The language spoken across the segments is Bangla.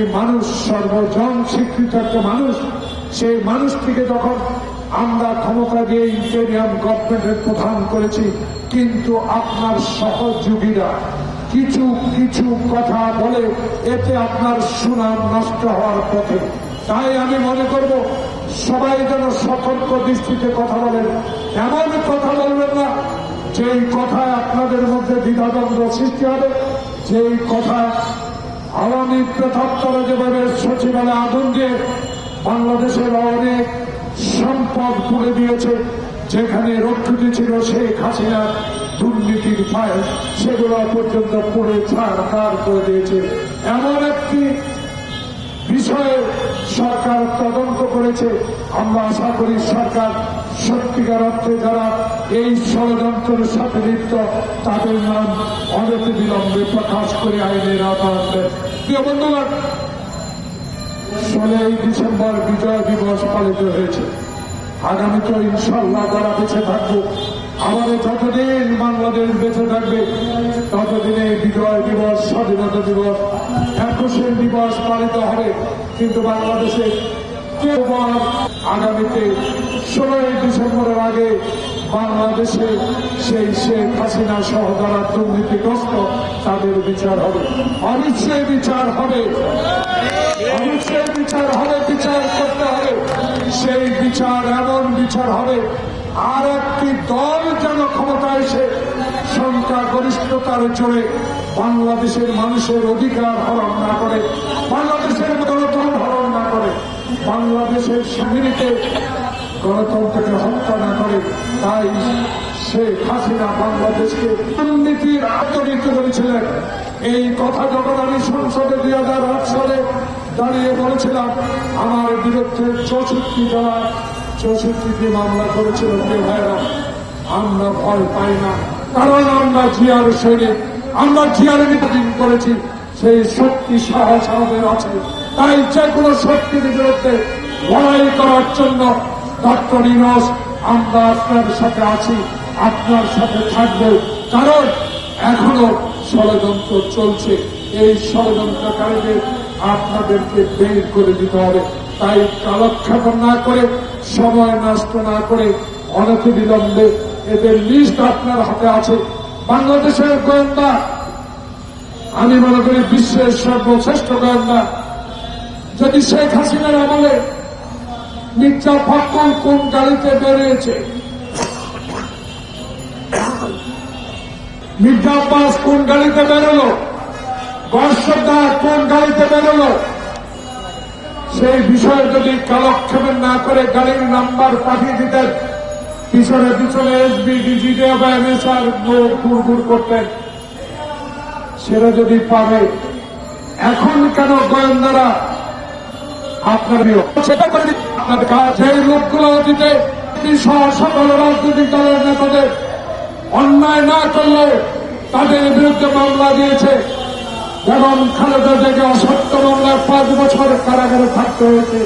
মানুষ সর্বজন স্বীকৃত একটা মানুষ, সেই মানুষটিকে যখন আমরা ক্ষমতা দিয়ে ইন্টেরিয়াম গভর্নমেন্টের প্রধান করেছি, কিন্তু আপনার সহযোগীরা কিছু কিছু কথা বলে এতে আপনার সুনাম নষ্ট হওয়ার পথে। তাই আমি মনে করব, সবাই যেন সতর্ক দৃষ্টিতে কথা বলেন। এমন কথা বলবেন না, যেই কথায় আপনাদের মধ্যে দ্বিধাদ্বন্দ্ব সৃষ্টি হবে, যেই কথা আওয়ামী প্রথাপ্তরা যেভাবে সচিবালয় আগুন দিয়ে বাংলাদেশের অনেক সম্পদ তুলে দিয়েছে। যেখানে রক্ষিত ছিল শেখ হাসিনা, দুর্নীতির ফাইল সেগুলো পর্যন্ত পুড়ে ছাড় করে দিয়েছে। এমন একটি বিষয়ে সরকার তদন্ত করেছে। আমরা আশা করি সরকার সত্যিকার অর্থে যারা এই ষড়যন্ত্রের সাথে লিপ্ত, তাদের নাম অনতি বিলম্বে প্রকাশ করে আইনের আনবেন। প্রিয় বন্ধুগণ ষোলোই ডিসেম্বর বিজয় দিবস পালিত হয়েছে। আগামী তো ইনশাল্লাহ যারা বেঁচে থাকব। আমাদের যতদিন বাংলাদেশ বেঁচে থাকবে, ততদিনে বিজয় দিবস, স্বাধীনতা দিবস, একুশের দিবস পালিত হবে। কিন্তু বাংলাদেশে কেউ আগামীতে ষোলোই ডিসেম্বরের আগে বাংলাদেশে সেই হাসিনা সহ যারা দুর্নীতিগ্রস্ত, তাদের বিচার হবে। অনিশ্চয় বিচার হবে। অবশ্যই বিচার হবে, বিচার করতে হবে। সেই বিচার এমন বিচার হবে, আর একটি দল যেন ক্ষমতা এসে সংখ্যা গরিষ্ঠতার জোরে বাংলাদেশের মানুষের অধিকার হরণ না করে, বাংলাদেশের গণতন্ত্র হরণ না করে, বাংলাদেশের স্বাধীনতে গণতন্ত্রকে হত্যা না করে, তাই শেখ হাসিনা বাংলাদেশকে দুর্নীতির আত্মনীতি করেছিলেন। এই কথা যখন আমি সংসদে দুই হাজার আট সালে দাঁড়িয়ে বলেছিলাম, আমার বিরুদ্ধে চৌষট্টি জেলা চৌষট্টিটি মামলা করেছিল, প্রিয় ভাইরা আমরা ভয় পাই না। কারণ আমরা জিয়ার সৈনিক, আমরা জিয়ার নির্বাচন করেছি, সেই শক্তি সাহস আমাদের আছে। তাই যে কোনো শক্তির বিরুদ্ধে লড়াই করার জন্য ডক্টর ইনস আমরা আপনার সাথে আছি, আপনার সাথে থাকব। কারণ এখনও ষড়যন্ত্র চলছে। এই ষড়যন্ত্রকারীদের আপনাদেরকে বের করে দিতে হবে। তাই কালক্ষেপণ না করে, সময় নষ্ট না করে, অনতি বিলম্বে এদের লিস্ট আপনার হাতে আছে। বাংলাদেশের গোয়েন্দা, আমি মনে করি বিশ্বের সর্বশ্রেষ্ঠ গোয়েন্দা। যদি শেখ হাসিনার আমলে মির্জা ফখরুল কোন গাড়িতে বেরিয়েছে? মির্জা আব্বাস কোন গাড়িতে বেরোলো? বর্ষদা কোন গাড়িতে বেরোলো? সেই বিষয়ে যদি কালক্ষেপণ না করে গাড়ির নাম্বার পাঠিয়ে দিতেন, পিছনে পিছনে এসবি ডিজিটে বা এনএসআর ঘুর করতেন। সেটা যদি পাবে এখন কেন গোয়েন্দারা আপনার সেটা করে সেই লোকগুলো অতীতে সকল রাজনৈতিক দলের নেতাদের অন্যায় না করলে তাদের বিরুদ্ধে মামলা দিয়েছে। এবং খালেদা থেকে অসত্য মামলায় পাঁচ বছর কারাগারে থাকতে হয়েছে।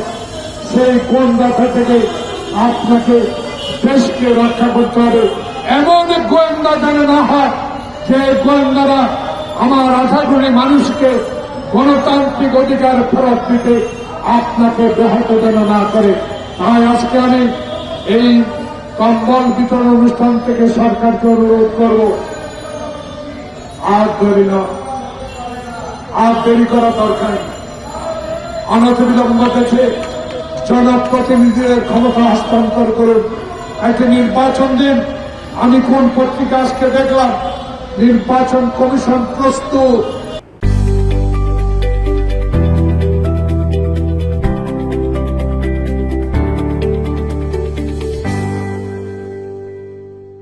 সেই কোন ব্যথা থেকে আপনাকে দেশকে রক্ষা করতে হবে এমন গোয়েন্দা যেন না হয়, যে গোয়েন্দারা আমার আশা করি মানুষকে গণতান্ত্রিক অধিকার ফেরত দিতে আপনাকে ব্যাহত যেন না করে। তাই আজকে আমি এই কম্বল বিতরণ অনুষ্ঠান থেকে সরকারকে অনুরোধ করব। আর দেরি না। আর দেরি করা দরকার অনতিবিলম্ব দেখে জনপ্রতিনিধিদের ক্ষমতা হস্তান্তর করুন। একটা নির্বাচন দিন। আমি কোন পত্রিকা আজকে দেখলাম? নির্বাচন কমিশন প্রস্তুত।